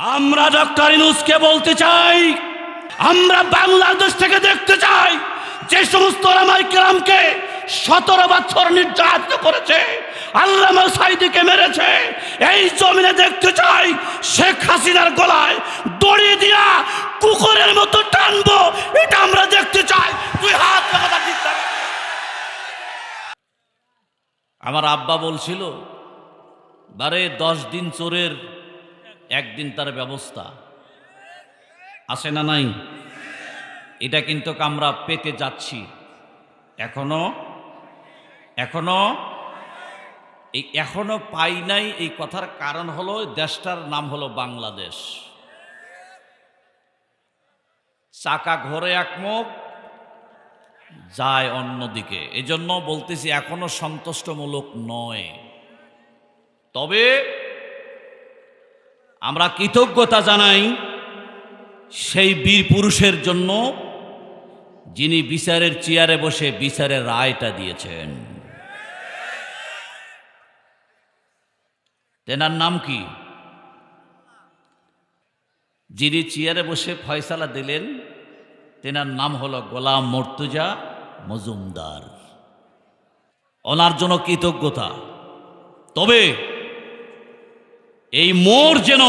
আমরা ডক্টর ইনুসকে বলতে চাই, আমরা বাংলাদেশ থেকে দেখতে চাই যে সমস্ত রামাই কেরামকে সতেরো বছর নির্যাতিত করেছে, আল্লামা সাইদিকে মেরেছে, এই জমিনে দেখতে চাই শেখ হাসিনার গলায় দড়ি দিয়া কুকুরের মতো টানবো, এটা আমরা দেখতে চাই তুই হাত লাগাতা ঠিক। আমার আব্বা বলছিল, বারে দশ দিন চোরের একদিন তার ব্যবস্থা। আসে না নাই? এটা কিন্তু আমরা পেতে যাচ্ছি। এখনও? এখনও? এই এখনও পাই নাই, এই কথার কারণ হলো দেশটার নাম হলো বাংলাদেশ। চাকা ঘোরে একমুখ যায় অন্যদিকে। এজন্য বলতেছি এখনও সন্তুষ্টমূলক নয়। তবে আমরা কৃতজ্ঞতা জানাই সেই বীর পুরুষের জন্য যিনি বিচারের চেয়ারে বসে বিচারের রায়টা দিয়েছেন। তেনার নাম কি? যিনি চেয়ারে বসে ফয়সালা দিলেন, তেনার নাম হলো গোলাম মর্তুজা মজুমদার। ওনার জন্য কৃতজ্ঞতা। তবে এই মোর যেন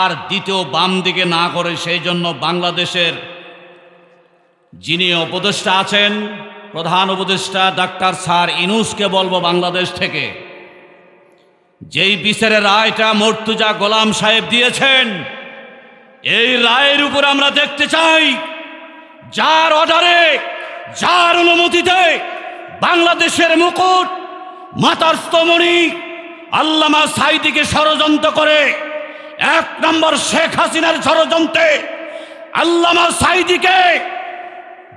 আর দ্বিতীয় বাম দিকে না করে, সেই জন্য বাংলাদেশের যিনি উপদেষ্টা আছেন, প্রধান উপদেষ্টা ডাক্তার স্যার ইনুসকে বলব বাংলাদেশ থেকে, যেই বিচারের রায়টা মর্তুজা গোলাম সাহেব দিয়েছেন, এই রায়ের উপর আমরা দেখতে চাই, যার অর্ডারে, যার অনুমতিতে বাংলাদেশের মুকুট, মাতার স্তমণি আল্লামা সাইদিকে ষড়যন্ত্র করে, এক নম্বর শেখ হাসিনার ষড়যন্ত্রে আল্লামা সাইদিকে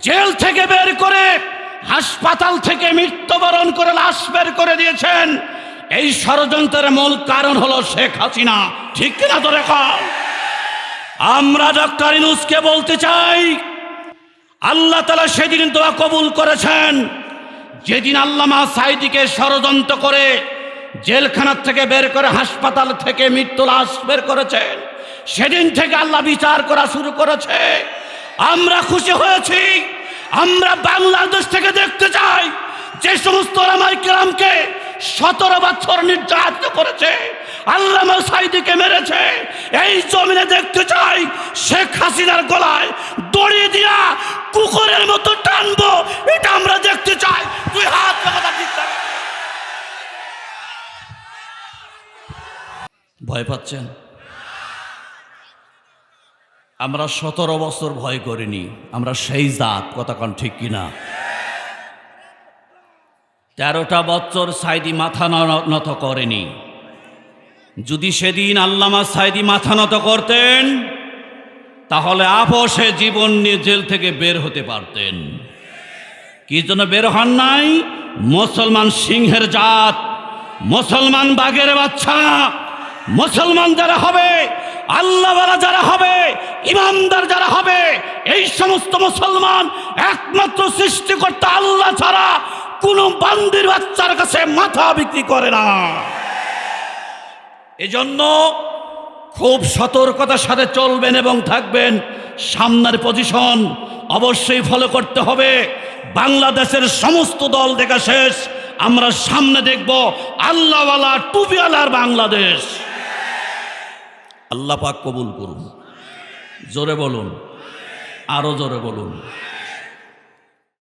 জেল থেকে বের করে, হাসপাতাল থেকে মৃত্যুবরণ করে, লাশ বের করে দিয়েছেন। এই ষড়যন্ত্রের মূল কারণ হলো শেখ হাসিনা। ঠিক কিনা তো রেখা? আমরা ডক্টর ইনুসকে বলতে চাই, আল্লাহ তালা সেদিন দোয়া কবুল করেছেন। যেদিন আল্লামা সাইদিকে ষড়যন্ত্র করে জেলখানার থেকে বের করে হাসপাতাল থেকে মৃত্যু লাশ বের করেছেন। সেদিন থেকে আল্লাহ বিচার করা শুরু করেছে। আমরা খুশি হয়েছি। আমরা বাংলাদেশ থেকে দেখতে চাই যে সমস্ত কেরামকে সতেরো বছর নির্যাতিত করেছে। আল্লামা সাইদিকে মেরেছে। এই জমিনে দেখতে চাই শেখ হাসিনার গলায় দড়ি দিয়া কুকুরের মতো টানবো এটা আমরা দেখতে চাই তুই হাত লাগাতা ঠিক থাক। ভয় পাচ্ছেন? আমরা সতেরো বছর ভয় করিনি, আমরা সেই জাত কতক্ষণ ঠিক কিনা? তেরোটা বছর সাইদি মাথা নত করেনি। যদি সেদিন আল্লামা সাইদি মাথা নত করতেন, তাহলে আপসে জীবন নিয়ে জেল থেকে বের হতে পারতেন। কি জন্য বের হন নাই? মুসলমান সিংহের জাত, মুসলমান বাঘের বাচ্চা মুসলমান যারা হবে, আল্লাহওয়ালা যারা হবে, ইমানদার যারা হবে, এই সমস্ত মুসলমান একমাত্র সৃষ্টিকর্তা আল্লাহ ছাড়া কোনো বান্দির বাচ্চার কাছে মাথা বিক্রি করে না। এজন্য খুব সতর্কতার সাথে চলবেন এবং থাকবেন। সামনের পজিশন অবশ্যই ফলো করতে হবে। বাংলাদেশের সমস্ত দল দেখা শেষ। আমরা সামনে দেখব আল্লাহওয়ালা টুপিওয়ালার বাংলাদেশ। আল্লাহ পাক কবুল করুন। জোরে বলুন। আরও জোরে বলুন।